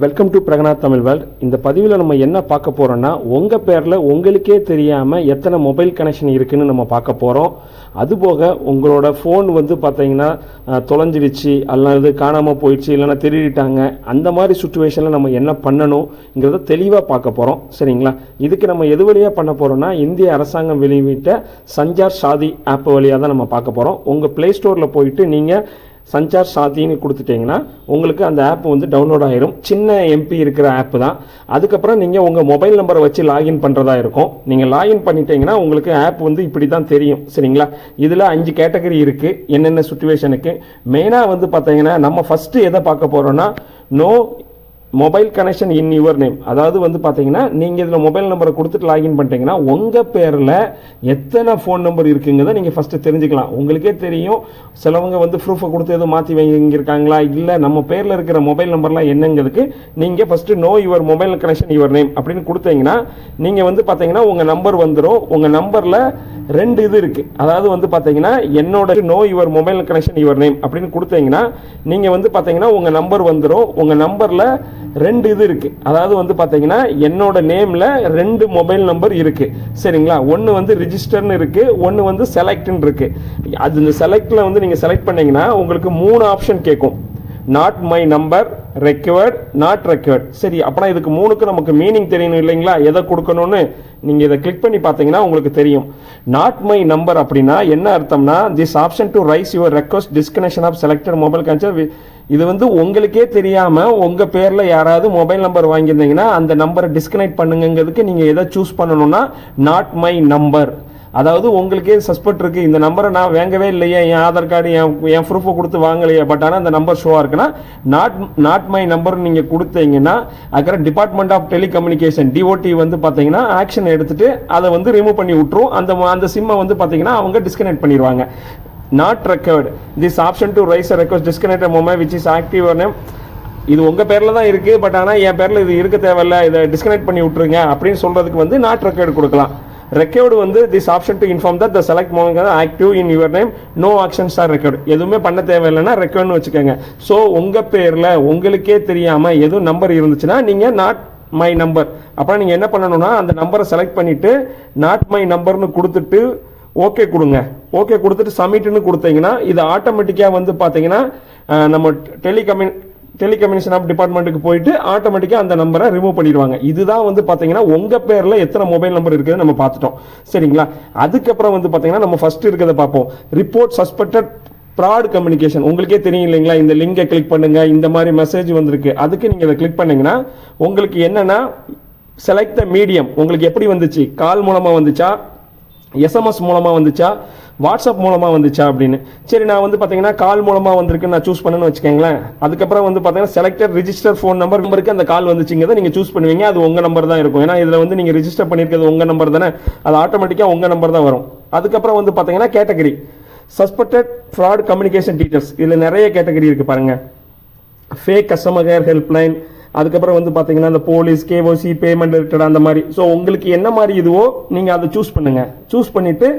Welcome to Praganath Tamil world இந்த பதிவில் நம்ம என்ன பார்க்க போகிறோம்னா உங்கள் பேரில் உங்களுக்கே தெரியாமல் எத்தனை மொபைல் கனெக்ஷன் இருக்குதுன்னு நம்ம பார்க்க போகிறோம் அதுபோக உங்களோட ஃபோன் வந்து பார்த்தீங்கன்னா தொலைஞ்சிடுச்சு அல்லது காணாமல் போயிடுச்சு இல்லைன்னா திருடிட்டாங்க அந்த மாதிரி சுச்சுவேஷனில் நம்ம என்ன பண்ணணுங்கிறத தெளிவாக பார்க்க போகிறோம் சரிங்களா? இதுக்கு நம்ம எது வழியாக பண்ண போகிறோம்னா இந்திய அரசாங்கம் வெளியிட்ட சஞ்சார் சாதி ஆப் வழியாக தான் நம்ம பார்க்க போகிறோம் உங்கள் ப்ளே ஸ்டோரில் போயிட்டு நீங்கள் சஞ்சார் சாத்தின்னு கொடுத்துட்டிங்கன்னா உங்களுக்கு அந்த ஆப் வந்து டவுன்லோட் ஆயிரும். சின்ன எம்பி இருக்கிற ஆப் தான். அதுக்கப்புறம் நீங்கள் உங்கள் மொபைல் நம்பரை வச்சு லாகின் பண்ணுறதா இருக்கும். நீங்கள் லாகின் பண்ணிட்டீங்கன்னா உங்களுக்கு ஆப் வந்து இப்படி தான் தெரியும். சரிங்களா? இதில் அஞ்சு கேட்டகரி இருக்குது என்னென்ன சுச்சுவேஷனுக்கு மெயினாக வந்து பார்த்தீங்கன்னா நம்ம ஃபஸ்ட்டு எதை பார்க்க போகிறோன்னா no mobile connection in your name அதாவது வந்து பார்த்தீங்கன்னா நீங்கள் இதில் மொபைல் நம்பரை கொடுத்துட்டு லாகின் பண்ணிட்டீங்கன்னா உங்கள் பேரில் எத்தனை ஃபோன் நம்பர் இருக்குங்கிறத நீங்கள் ஃபஸ்ட்டு தெரிஞ்சுக்கலாம். உங்களுக்கே தெரியும். சிலவங்க வந்து ப்ரூஃபை கொடுத்து எதுவும் மாற்றி வாங்கியிருக்காங்களா? இல்லை நம்ம பேரில் இருக்கிற மொபைல் நம்பர்லாம் என்னங்கிறதுக்கு நீங்கள் first no your mobile connection your name அப்படின்னு கொடுத்தீங்கன்னா நீங்கள் வந்து பார்த்தீங்கன்னா உங்கள் நம்பர் வந்துடும் உங்கள் நம்பரில் ரெண்டு இது இருக்குது அதாவது வந்து பார்த்தீங்கன்னா என்னோட no your mobile connection your name அப்படின்னு கொடுத்தீங்கன்னா நீங்கள் வந்து பார்த்தீங்கன்னா உங்கள் நம்பர் வந்துடும் உங்கள் நம்பரில் ரெண்டு இது இருக்குது அதாவது வந்து பார்த்தீங்கன்னா என்னோட நேமில் ரெண்டு மொபைல் நம்பர் இருக்குது சரிங்களா? ஒன்று வந்து ரிஜிஸ்டர்னு இருக்குது ஒன்று வந்து செலக்ட்னு இருக்குது அது இந்த செலக்டில் வந்து நீங்கள் செலக்ட் பண்ணிங்கன்னா உங்களுக்கு மூணு ஆப்ஷன் கேட்கும். Not my number required not required சரி அப்படின்னா இதுக்கு மூணுக்கு நமக்கு மீனிங் தெரியணும் இல்லைங்களா? எதை கொடுக்கணும்னு நீங்கள் இதை கிளிக் பண்ணி பார்த்தீங்கன்னா உங்களுக்கு தெரியும். நாட் மை நம்பர் அப்படின்னா என்ன அர்த்தம்னா this option to raise your request disconnection of selected mobile connection இது வந்து உங்களுக்கே தெரியாமல் உங்கள் பேரில் யாராவது மொபைல் நம்பர் வாங்கியிருந்தீங்கன்னா அந்த நம்பரை டிஸ்கனெக்ட் பண்ணுங்கிறதுக்கு நீங்கள் எதை சூஸ் பண்ணணும்னா நாட் மை நம்பர் அதாவது உங்களுக்கே சஸ்பெக்ட் இருக்குது இந்த நம்பரை நான் வாங்கவே இல்லையே என் ஆதார் கார்டு என் என் ப்ரூஃபை கொடுத்து வாங்கலையே பட் ஆனால் அந்த நம்பர் ஷோவாக இருக்குன்னா நாட் நாட் மை நம்பர் நீங்கள் கொடுத்தீங்கன்னா அதுக்கப்புறம் டிபார்ட்மெண்ட் ஆஃப் டெலிகம்யூனிகேஷன் டிஓடி வந்து பார்த்தீங்கன்னா ஆக்ஷன் எடுத்துகிட்டு அதை வந்து ரிமூவ் பண்ணி விட்டுரும். அந்த அந்த சிம்மை வந்து பார்த்தீங்கன்னா அவங்க டிஸ்கனெக்ட் பண்ணிடுவாங்க not required this option to raise request disconnect mobile which is active name இது உங்கள் பேரில் தான் இருக்குது பட் ஆனால் என் பேரில் இது இருக்க தேவையில்ல இதை டிஸ்கனெக்ட் பண்ணி விட்ருங்க அப்படின்னு சொல்கிறதுக்கு வந்து நாட் ரெக்கார்டு கொடுக்கலாம். ரெக்கார்டு வந்து this option to inform that the select மோங்க active in your name no actions are record எதுவுமே பண்ண தேவையில்லைன்னா ரெக்கார்டுன்னு வச்சுக்கோங்க. ஸோ உங்கள் பேரில் உங்களுக்கே தெரியாமல் எதுவும் நம்பர் இருந்துச்சுன்னா நீங்கள் நாட் மை நம்பர் அப்புறம் நீங்கள் என்ன பண்ணணும்னா அந்த நம்பரை செலக்ட் பண்ணிவிட்டு நாட் மை நம்பர்னு கொடுத்துட்டு ஓகே கொடுங்க. ஓகே கொடுத்துட்டு சப்மிட்னு கொடுத்தீங்கன்னா இது ஆட்டோமேட்டிக்காக வந்து பார்த்தீங்கன்னா நம்ம டெலிகம்யூ டெலிகம்யூனிகேஷன் ஆஃப் டிபார்ட்மெண்ட்டுக்கு போயிட்டு ஆட்டோமேட்டிக்காக அந்த நம்பரை ரிமூவ் பண்ணிடுவாங்க. இதுதான் வந்து பார்த்தீங்கன்னா உங்கள் பேரில் எத்தனை மொபைல் நம்பர் இருக்குதுன்னு நம்ம பார்த்துட்டோம். சரிங்களா? அதுக்கப்புறம் வந்து பார்த்தீங்கன்னா நம்ம ஃபஸ்ட்டு இருக்கிறத பார்ப்போம். ரிப்போர்ட் சஸ்பெக்டட் ஃப்ராட் கம்யூனிகேஷன் உங்களுக்கே தெரியும் இல்லைங்களா? இந்த லிங்கை கிளிக் பண்ணுங்க. இந்த மாதிரி மெசேஜ் வந்திருக்கு. அதுக்கு நீங்கள் இதை கிளிக் பண்ணீங்கன்னா உங்களுக்கு என்னென்னா செலக்ட் த மீடியம் உங்களுக்கு எப்படி வந்துச்சு? கால் மூலமாக வந்துச்சா? எஸ்எம்எஸ் மூலமாக வந்துச்சா? வாட்ஸ்அப் மூலமாக வந்துச்சா அப்படின்னு. சரி நான் வந்து பார்த்தீங்கன்னா கால் மூலமாக வந்திருக்கு நான் சூஸ் பண்ணேன்னு வச்சுக்கோங்களேன். அதுக்கப்புறம் வந்து பார்த்தீங்கன்னா செலக்டர் ரிஜிஸ்டர் ஃபோன் நம்பர் நம்பருக்கு அந்த கால் வந்துச்சுங்கிறத நீங்கள் சூஸ் பண்ணுவீங்க. அது உங்கள் நம்பர் தான் இருக்கும். ஏன்னா இதில் வந்து நீங்கள் ரிஜிஸ்டர் பண்ணியிருக்கிறது உங்கள் நம்பர் தானே. அது ஆட்டோமேட்டிக்காக உங்கள் நம்பர் தான் வரும். அதுக்கப்புறம் வந்து பார்த்தீங்கன்னா category suspected fraud communication details இதில் நிறைய கேட்டகரி இருக்குது பாருங்கள் ஃபேக் கஸ்டமர் கேர் ஹெல்ப்லைன் அதுக்கப்புறம் வந்து பார்த்தீங்கன்னா இந்த போலீஸ் கேஓசி பேமெண்ட் ரிலேட்டட் அந்த மாதிரி. ஸோ உங்களுக்கு என்ன மாதிரி இதுவோ நீங்கள் அதை சூஸ் பண்ணுங்கள் சூஸ் பண்ணிவிட்டு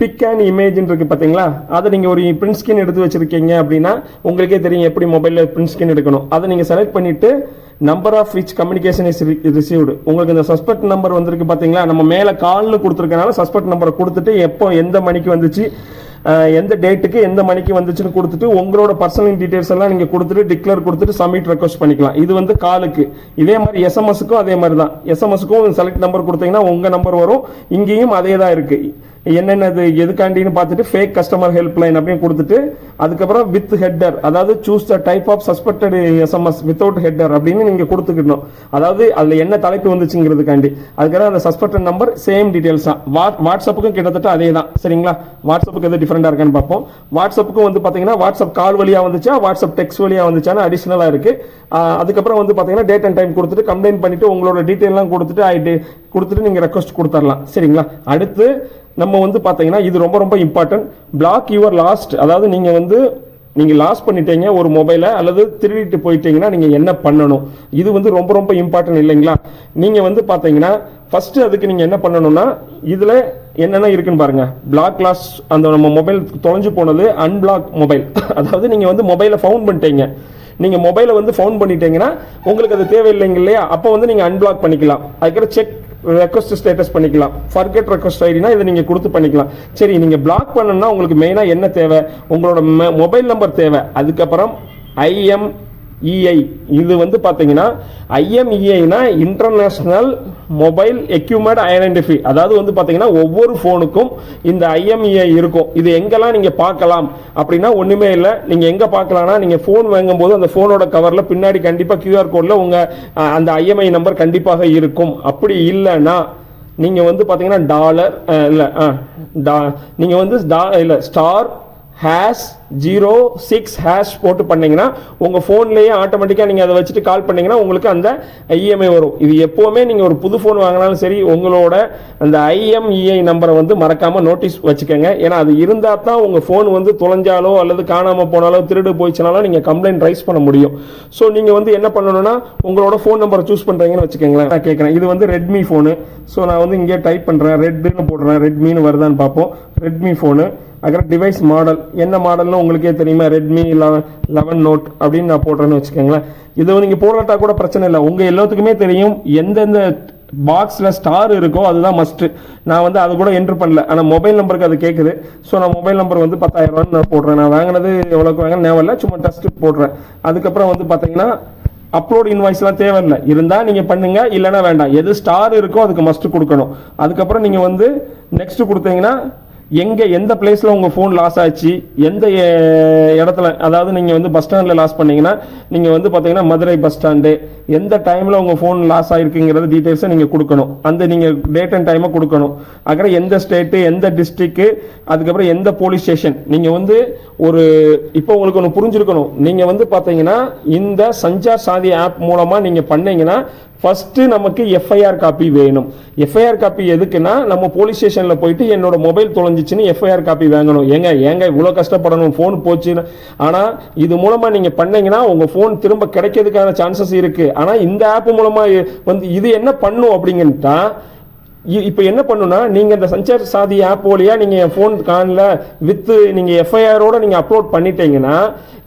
பிக் அண்ட் இமேஜ்னு இருக்குது பார்த்தீங்களா அதை நீங்கள் ஒரு பிரிண்ட் ஸ்கின் எடுத்து வச்சுருக்கீங்க அப்படின்னா உங்களுக்கே தெரியும் எப்படி மொபைலில் பிரிண்ட் ஸ்கின் எடுக்கணும். அதை நீங்கள் செலக்ட் பண்ணிவிட்டு number of which communication is received உங்களுக்கு இந்த சஸ்பெக்ட் நம்பர் வந்திருக்கு பார்த்தீங்களா நம்ம மேலே காலில் கொடுத்துருக்கனால சஸ்பெக்ட் நம்பரை கொடுத்துட்டு எப்போ எந்த மணிக்கு வந்துச்சு எந்த டேட்டுக்கு எந்த மணிக்கு வந்துச்சுன்னு கொடுத்துட்டு உங்களோட பர்சனல் டீடைல்ஸ் எல்லாம் நீங்கள் கொடுத்துட்டு டிக்ளேர் கொடுத்துட்டு சப்மிட் ரெக்வஸ்ட் பண்ணிக்கலாம். இது வந்து காலுக்கு. இதே மாதிரி எஸ்எம்எஸ்க்கும் அதே மாதிரி தான். எஸ்எம்எஸ்க்கும் செலக்ட் நம்பர் கொடுத்தீங்கன்னா உங்கள் நம்பர் வரும். இங்கேயும் அதே தான் இருக்கு. என்னென்னது எதுக்காண்டின்னு பார்த்துட்டு ஃபேக் கஸ்டமர் ஹெல்ப்லைன் அப்படின்னு கொடுத்துட்டு அதுக்கப்புறம் வித் ஹெட்டர் அதாவது choose the type of suspected SMS without header அப்படின்னு நீங்கள் கொடுத்துக்கணும் அதாவது அதில் என்ன தலைப்பு வந்துச்சுங்கிறதுக்காண்டி. அதுக்கப்புறம் அந்த சஸ்பெக்டட் நம்பர் சேம் டீட்டெயில்ஸ் தான். வாட் வாட்ஸ்அப்புக்கும் கிட்டத்தட்ட அதே தான் சரிங்களா? வாட்ஸ்அப்புக்கு எது டிஃப்ரெண்டாக இருக்கான்னு பார்ப்போம். வாட்ஸ்அப்புக்கும் வந்து பார்த்தீங்கன்னா வாட்ஸ்அப் கால் வழியாக வந்துச்சா வாட்ஸ்அப் டெக்ஸ்ட் வழியாக வந்துச்சான்னு அடிஷ்னலாக இருக்குது அதுக்கப்புறம் வந்து பார்த்தீங்கன்னா டேட் அண்ட் டைம் கொடுத்துட்டு கம்ப்ளைண்ட் பண்ணிட்டு உங்களோட டீட்டெயிலாம் கொடுத்துட்டு ஐடி கொடுத்துட்டு நீங்கள் ரெக்வஸ்ட் கொடுத்துடலாம் சரிங்களா? அடுத்து நம்ம வந்து பார்த்தீங்கன்னா இது ரொம்ப ரொம்ப இம்பார்ட்டன்ட் பிளாக் யுவர் லாஸ்ட் அதாவது நீங்கள் வந்து நீங்கள் லாஸ் பண்ணிட்டீங்க ஒரு மொபைலை அல்லது திருடிட்டு போயிட்டீங்கன்னா நீங்கள் என்ன பண்ணணும்? இது வந்து ரொம்ப ரொம்ப இம்பார்ட்டன்ட் இல்லைங்களா? நீங்கள் வந்து பார்த்தீங்கன்னா ஃபஸ்ட்டு அதுக்கு நீங்கள் என்ன பண்ணணும்னா இதில் என்னென்ன இருக்குன்னு பாருங்கள் பிளாக் லாஸ் அந்த நம்ம மொபைல் தொலைஞ்சு போனது அன்பிளாக் மொபைல் அதாவது நீங்கள் வந்து மொபைலை ஃபவுண்ட் பண்ணிட்டீங்க. நீங்கள் மொபைலை வந்து ஃபவுண்ட் பண்ணிட்டீங்கன்னா உங்களுக்கு அது தேவையில்லைங்க இல்லையா? அப்போ வந்து நீங்கள் அன்பிளாக் பண்ணிக்கலாம். அதுக்கப்புறம் செக் ரெக்வஸ்ட் ஸ்டேட்டஸ் பண்ணிக்கலாம். ஃபர்கெட் ரெக்வஸ்ட் ஐடினா இதை நீங்கள் கொடுத்து பண்ணிக்கலாம். சரி நீங்கள் பிளாக் பண்ணணும்னா உங்களுக்கு மெயினாக என்ன தேவை? உங்களோட மொபைல் நம்பர் தேவை. அதுக்கப்புறம் ஐஎம் இஐ இது வந்து பார்த்தீங்கன்னா ஐஎம்இஐனா இன்டர்நேஷ்னல் மொபைல் எக்யூப்மெண்ட் ஐடென்டிஃபை அதாவது வந்து பார்த்தீங்கன்னா ஒவ்வொரு ஃபோனுக்கும் இந்த ஐஎம்இஐ இருக்கும். இது எங்கெல்லாம் நீங்கள் பார்க்கலாம் அப்படின்னா ஒன்றுமே இல்லை. நீங்கள் எங்கே பார்க்கலாம்னா நீங்கள் ஃபோன் வாங்கும்போது அந்த ஃபோனோட கவரில் பின்னாடி கண்டிப்பாக கியூஆர் கோடில் உங்கள் அந்த ஐஎம்ஐ நம்பர் கண்டிப்பாக இருக்கும். அப்படி இல்லைன்னா நீங்கள் வந்து பார்த்தீங்கன்னா டாலர் இல்லை டா நீங்கள் வந்து டா இல்லை star hash zero six hash போட்டு பண்ணிங்கன்னா உங்கள் ஃபோன்லேயே ஆட்டோமேட்டிக்காக நீங்கள் அதை வச்சுட்டு கால் பண்ணிங்கன்னா உங்களுக்கு அந்த இஎம்ஐ வரும். இது எப்போவுமே நீங்கள் ஒரு புது ஃபோன் வாங்கினாலும் சரி உங்களோட அந்த ஐஎம்இஐ நம்பரை வந்து மறக்காமல் நோட்டீஸ் வச்சுக்கோங்க. ஏன்னா அது இருந்தால் தான் உங்கள் ஃபோன் வந்து தொலைஞ்சாலோ அல்லது காணாமல் போனாலோ திருடு போயிடுச்சுனாலோ நீங்கள் கம்ப்ளைண்ட் ரைஸ் பண்ண முடியும். ஸோ நீங்கள் வந்து என்ன பண்ணணும்னா உங்களோட ஃபோன் நம்பரை சூஸ் பண்ணுறீங்கன்னு வச்சுக்கோங்களேன். நான் கேட்குறேன். இது வந்து ரெட்மி ஃபோனு ஸோ நான் வந்து இங்கே டைப் பண்ணுறேன் ரெட்னு போடுறேன். ரெட்மின்னு வருதான்னு பார்ப்போம். ரெட்மி ஃபோனு அதுக்கப்புறம் டிவைஸ் மாடல் என்ன மாடல்னு உங்களுக்கே தெரியுமா? ரெட்மி லெவன் லெவன் நோட் அப்படின்னு நான் போடுறேன்னு வச்சுக்கோங்களேன். இது நீங்கள் போடுறட்டா கூட பிரச்சனை இல்லை. உங்கள் எல்லாத்துக்குமே தெரியும். எந்தெந்த பாக்ஸில் ஸ்டார் இருக்கோ அதுதான் மஸ்ட்டு நான் வந்து அது கூட என்ட்ரு பண்ணல. ஆனால் மொபைல் நம்பருக்கு அது கேட்குது ஸோ நான் மொபைல் நம்பர் வந்து பத்தாயிரரூவான்னு நான் போடுறேன். நான் வாங்கினது எவ்வளோக்கு வாங்க ஞாபகம் சும்மா டஸ்ட்டு போடுறேன். அதுக்கப்புறம் வந்து பார்த்தீங்கன்னா அப்லோட் இன்வாய்ஸ்லாம் தேவையில்லை. இருந்தால் நீங்கள் பண்ணுங்கள் இல்லைன்னா வேண்டாம். எது ஸ்டார் இருக்கோ அதுக்கு மஸ்ட்டு கொடுக்கணும். அதுக்கப்புறம் நீங்கள் வந்து நெக்ஸ்ட்டு கொடுத்தீங்கன்னா எங்கே எந்த பிளேஸில் உங்கள் ஃபோன் லாஸ் ஆச்சு எந்த இடத்துல அதாவது நீங்கள் வந்து பஸ் ஸ்டாண்டில் லாஸ் பண்ணிங்கன்னா நீங்கள் வந்து பார்த்தீங்கன்னா மதுரை பஸ் ஸ்டாண்டு எந்த டைமில் உங்கள் ஃபோன் லாஸ் ஆகிருக்குங்கிறத டீட்டெயில்ஸை நீங்கள் கொடுக்கணும். அந்த நீங்கள் டேட் அண்ட் டைமை கொடுக்கணும். அதுக்கப்புறம் எந்த ஸ்டேட்டு எந்த டிஸ்ட்ரிக்கு அதுக்கப்புறம் எந்த போலீஸ் ஸ்டேஷன் நீங்கள் வந்து ஒரு இப்போ உங்களுக்கு ஒன்று புரிஞ்சிருக்கணும். நீங்கள் வந்து பார்த்தீங்கன்னா இந்த சஞ்சார் சாதி ஆப் மூலமாக நீங்கள் பண்ணீங்கன்னா ஃபஸ்ட்டு நமக்கு எஃப்ஐஆர் காப்பி வேணும். எஃப்ஐஆர் காப்பி எதுக்குன்னா நம்ம போலீஸ் ஸ்டேஷனில் போயிட்டு என்னோட மொபைல் தொலைஞ்சிச்சுன்னு எஃப்ஐஆர் காப்பி வாங்கணும். ஏங்க ஏங்க இவ்வளோ கஷ்டப்படணும்? ஃபோன் போச்சுன்னு ஆனால் இது மூலமாக நீங்கள் பண்ணீங்கன்னா உங்கள் ஃபோன் திரும்ப கிடைக்கிறதுக்கான சான்சஸ் இருக்குது ஆனால் இந்த ஆப் மூலமாக வந்து இது என்ன பண்ணும் அப்படிங்கன்ட்டா இப்போ என்ன பண்ணுன்னா நீங்கள் இந்த சஞ்சார் சாதி ஆப் வழியா நீங்கள் என் ஃபோன் காணல வித்து நீங்கள் எஃப்ஐஆரோட நீங்கள் அப்லோட் பண்ணிட்டீங்கன்னா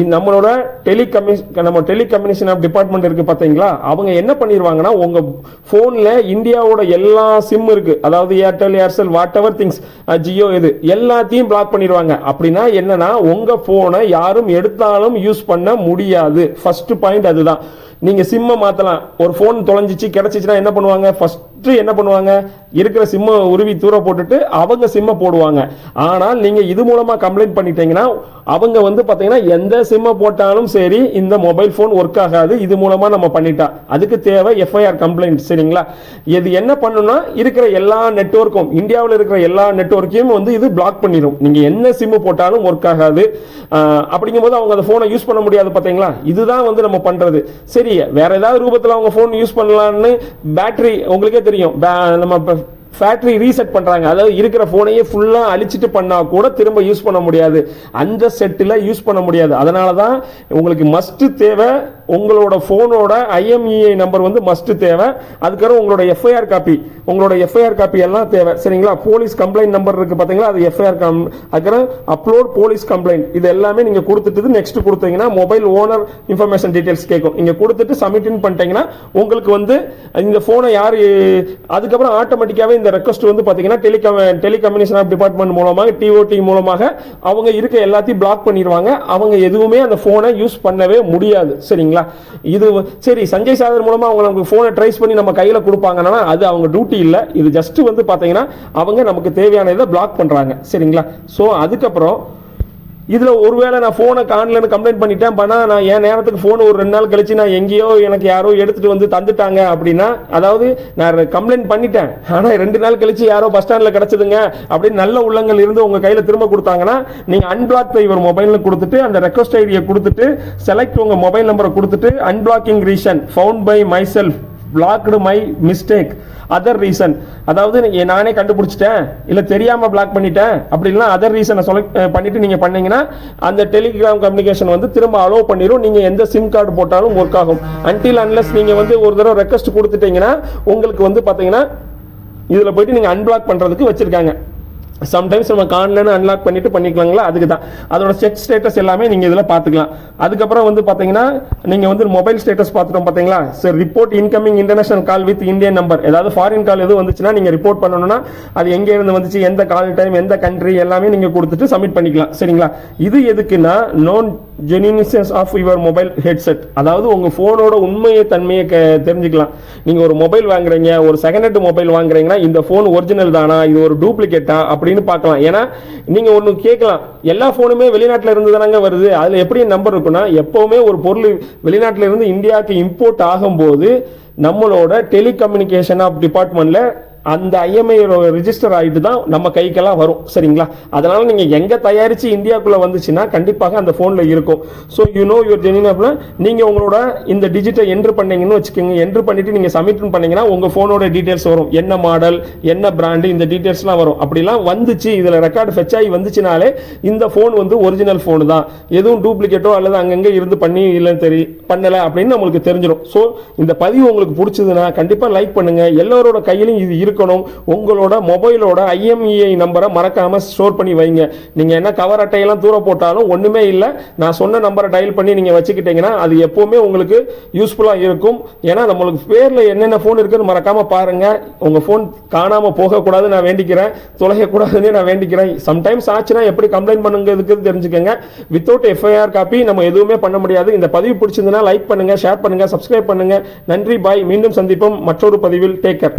இந்த நம்மளோட டெலிகம்யூஸ் நம்ம டெலிகம்யூனிகேஷன் ஆஃப் டிபார்ட்மெண்ட் இருக்குது பார்த்தீங்களா அவங்க என்ன பண்ணிடுவாங்கன்னா உங்கள் ஃபோனில் இந்தியாவோட எல்லா சிம் இருக்குது அதாவது Airtel Aircel whatever things Jio இது எல்லாத்தையும் பிளாக் பண்ணிடுவாங்க அப்படின்னா என்னன்னா உங்கள் ஃபோனை யாரும் எடுத்தாலும் யூஸ் பண்ண முடியாது. ஃபர்ஸ்ட் பாயிண்ட் அதுதான். நீங்கள் சிம்மை மாற்றலாம் ஒரு ஃபோன் தொலைஞ்சிச்சு கிடச்சிச்சின்னா என்ன பண்ணுவாங்க? ஃபஸ்ட் ஃபர்ஸ்ட் என்ன பண்ணுவாங்க? இருக்கிற சிம்மை உருவி தூர போட்டுட்டு அவங்க சிம்மை போடுவாங்க. ஆனால் நீங்க இது மூலமா கம்ப்ளைண்ட் பண்ணிட்டீங்கன்னா அவங்க வந்து பாத்தீங்கன்னா எந்த சிம்மை போட்டாலும் சரி இந்த மொபைல் ஃபோன் ஒர்க் ஆகாது. இது மூலமா நம்ம பண்ணிட்டா. அதுக்கு தேவை எஃப்ஐஆர் கம்ப்ளைண்ட் சரிங்களா? இது என்ன பண்ணுன்னா இருக்கிற எல்லா நெட்வொர்க்கும் இந்தியாவில் இருக்கிற எல்லா நெட்வொர்க்கையும் வந்து இது பிளாக் பண்ணிடும் நீங்க என்ன சிம்மு போட்டாலும் ஒர்க் ஆகாது. அப்படிங்கும்போது அவங்க அந்த ஃபோனை யூஸ் பண்ண முடியாது பாத்தீங்களா? இதுதான் வந்து நம்ம பண்றது. சரி வேற ஏதாவது ரூபத்தில் அவங்க ஃபோன் யூஸ் பண்ணலாம்னு பேட்டரி உங்களுக்கே தெரியும். பே- நம்ம ஃபேக்ட்ரி ரீசெட் பண்ணுறாங்க அதாவது இருக்கிற ஃபோனையே ஃபுல்லாக அழிச்சிட்டு பண்ணால் கூட திரும்ப யூஸ் பண்ண முடியாது. அந்த செட்டில் யூஸ் பண்ண முடியாது. அதனால தான் உங்களுக்கு மஸ்ட்டு தேவை. உங்களோட ஃபோனோட ஐஎம்இஐ நம்பர் வந்து மஸ்ட்டு தேவை. அதுக்கப்புறம் உங்களோட எஃப்ஐஆர் காப்பி உங்களோட எஃப்ஐஆர் காப்பி எல்லாம் தேவை. சரிங்களா? போலீஸ் கம்ப்ளைண்ட் நம்பர் இருக்குது பார்த்தீங்களா அது எஃப்ஐஆர் கம் அதுக்கப்புறம் அப்லோட் போலீஸ் கம்ப்ளைண்ட் இது எல்லாமே நீங்கள் கொடுத்துட்டு நெக்ஸ்ட் கொடுத்தீங்கன்னா மொபைல் ஓனர் இன்ஃபர்மேஷன் டீட்டெயில்ஸ் கேட்கும். நீங்கள் கொடுத்துட்டு சப்மிட்னு பண்ணிட்டீங்கன்னா உங்களுக்கு வந்து இந்த ஃபோனை யார் அதுக்கப்புறம் ஆட்டோமேட்டிக்காகவே இந்த ரெக்வஸ்ட் வந்து பார்த்தீங்கன்னா டெலிகம் டெலிகம்யூனிகேஷன் டிபார்ட்மெண்ட் மூலமாக டிஓடி மூலமாக அவங்க இருக்க எல்லாத்தையும் பிளாக் பண்ணிடுவாங்க. அவங்க எதுவுமே அந்த ஃபோனை யூஸ் பண்ணவே முடியாது. சரிங்களா? இது சரி சஞ்சய் சாகர் மூலமாக அவங்க நமக்கு ஃபோனை ட்ரைஸ் பண்ணி நம்ம கையில் கொடுப்பாங்கன்னா அது அவங்க டியூட்டி இல்லை. இது ஜஸ்ட் வந்து பார்த்தீங்கன்னா அவங்க நமக்கு தேவையான இதை பிளாக் பண்ணுறாங்க சரிங்களா? ஸோ அதுக்கப்புறம் இதில் ஒருவேளை நான் ஃபோனை காணலன்னு கம்ப்ளைண்ட் பண்ணிட்டேன் பண்ணால் நான் என் நேரத்துக்கு ஃபோன் ஒரு ரெண்டு நாள் கழிச்சு நான் எங்கேயோ எனக்கு யாரோ எடுத்துகிட்டு வந்து தந்துட்டாங்க அப்படின்னா அதாவது நான் கம்ப்ளைண்ட் பண்ணிட்டேன். ஆனால் ரெண்டு நாள் கழிச்சு யாரோ பஸ் ஸ்டாண்டில் கிடச்சிதுங்க அப்படின்னு நல்ல உள்ளங்கள் இருந்து உங்கள் கையில் திரும்ப கொடுத்தாங்கன்னா நீங்கள் அன்பிளாக் இவர் மொபைலில் கொடுத்துட்டு அந்த ரெக்வஸ்ட் ஐடியை கொடுத்துட்டு செலக்ட் உங்கள் மொபைல் நம்பரை கொடுத்துட்டு unblocking reason found by myself blocked my mistake other reason அதாவது நானே கண்டுபிடிச்சிட்டேன். இல்லை தெரியாமல் பிளாக் பண்ணிட்டேன். அப்படின்னா அதர் ரீசனை செலக்ட் பண்ணிவிட்டு நீங்கள் பண்ணீங்கன்னா அந்த டெலிகிராம் கம்யூனிகேஷன் வந்து திரும்ப அலோவ் பண்ணிடும் நீங்கள் எந்த சிம் கார்டு போட்டாலும் ஒர்க் ஆகும். அன்டில் அன்லஸ் நீங்கள் வந்து ஒரு தடவை ரெக்வஸ்ட் கொடுத்துட்டீங்கன்னா உங்களுக்கு வந்து பார்த்தீங்கன்னா இதில் போயிட்டு நீங்கள் அன்பிளாக் பண்ணுறதுக்கு வச்சுருக்காங்க. சம்டைம்ஸ் நம்ம கான்லன்னு அன்லாக் பண்ணிட்டு பண்ணிக்கலாங்களா? அதுக்கு தான் அதோட செக் ஸ்டேட்டஸ் எல்லாமே நீங்கள் இதில் பார்த்துக்கலாம். அதுக்கப்புறம் வந்து பார்த்தீங்கன்னா நீங்கள் வந்து மொபைல் ஸ்டேட்டஸ் பார்த்துட்டோம் பார்த்தீங்களா sir report incoming international call with Indian number ஏதாவது ஃபாரின் கால் எதுவும் வந்துச்சுன்னா நீங்கள் ரிப்போர்ட் பண்ணணும்னா அது எங்கே இருந்து வந்துச்சு எந்த கால் டைம் எந்த கண்ட்ரி எல்லாமே நீங்கள் கொடுத்துட்டு சப்மிட் பண்ணிக்கலாம். சரிங்களா? இது எதுக்குன்னா known genuineness of your mobile headset அதாவது உங்கள் ஃபோனோட உண்மையை தன்மையை க தெரிஞ்சுக்கலாம். நீங்கள் ஒரு மொபைல் வாங்குறீங்க ஒரு செகண்ட் ஹேண்ட் மொபைல் வாங்குறீங்கன்னா இந்த ஃபோன் ஒரிஜினல் தானா இது ஒரு டூப்ளிகேட்டா அப்படின்னு பார்க்கலாம். ஏன்னா நீங்கள் ஒன்று கேட்கலாம். எல்லா ஃபோனுமே வெளிநாட்டில் இருந்து தானங்க வருது. அதில் எப்படி நம்பர் இருக்குன்னா எப்போவுமே ஒரு பொருள் வெளிநாட்டில் இருந்து இந்தியாவுக்கு இம்போர்ட் ஆகும்போது நம்மளோட டெலிகம்யூனிகேஷன் ஆஃப் டிபார்ட்மெண்ட்டில் அந்த ஐஎம்ஐ ரிஜிஸ்டர் ஆகிட்டு தான் நம்ம கைக்கெல்லாம் வரும் சரிங்களா? அதனால் நீங்கள் எங்கே தயாரித்து இந்தியாவுக்குள்ளே வந்துச்சுன்னா கண்டிப்பாக அந்த ஃபோனில் இருக்கும். So you know your genuine அப்படின்னா நீங்கள் உங்களோட இந்த டிஜிட்டை என்ட்ரு பண்ணீங்கன்னு வச்சுக்கோங்க. என்ட்ரு பண்ணிவிட்டு நீங்கள் சப்மிட் பண்ணீங்கன்னா உங்கள் ஃபோனோட டீட்டெயில்ஸ் வரும். என்ன மாடல் என்ன பிராண்டு இந்த டீட்டெயில்ஸ்லாம் வரும். அப்படிலாம் வந்துச்சு இதில் ரெக்கார்டு ஃபெச் ஆகி வந்துச்சுனாலே இந்த ஃபோன் வந்து ஒரிஜினல் ஃபோனு தான். எதுவும் டூப்ளிகேட்டோ அல்லது அங்கங்கே இருந்து பண்ணி இல்லைன்னு தெரி பண்ணலை அப்படின்னு நம்மளுக்கு தெரிஞ்சிடும் ஸோ இந்த பதிவு உங்களுக்கு பிடிச்சதுன்னா கண்டிப்பாக லைக் பண்ணுங்கள் எல்லோரோட கையிலும் இது இருக்கணும். உங்களோட மொபைலோட ஐஎம்இஐ நம்பரை மறக்காமல் ஸ்டோர் பண்ணி வைங்க. நீங்கள் என்ன கவர் அட்டையெல்லாம் தூர போட்டாலும் ஒன்றுமே இல்லை. நான் சொன்ன நம்பரை டயல் பண்ணி நீங்கள் வச்சுக்கிட்டீங்கன்னா அது எப்போவுமே உங்களுக்கு யூஸ்ஃபுல்லாக இருக்கும். ஏன்னா நம்மளுக்கு பேரில் என்னென்ன ஃபோன் இருக்குன்னு மறக்காமல் பாருங்கள் உங்கள் ஃபோன் காணாமல் போகக்கூடாது நான் வேண்டிக்கிறேன். தொலையக்கூடாதுன்னு நான் வேண்டிக்கிறேன். சம்டைம்ஸ் ஆச்சுன்னா எப்படி கம்ப்ளைண்ட் பண்ணுங்கிறதுக்கு தெரிஞ்சுக்கோங்க. வித்தவுட் எஃப்ஐஆர் காப்பி நம்ம எதுவுமே பண்ண முடியாது. இந்த பதிவு பிடிச்சிருந்தனா லைக் பண்ணுங்கள் ஷேர் பண்ணுங்கள் சப்ஸ்கிரைப் பண்ணுங்க. நன்றி பாய் மீண்டும் சந்திப்போம். மற்றொரு பதிவில். டேக்கர்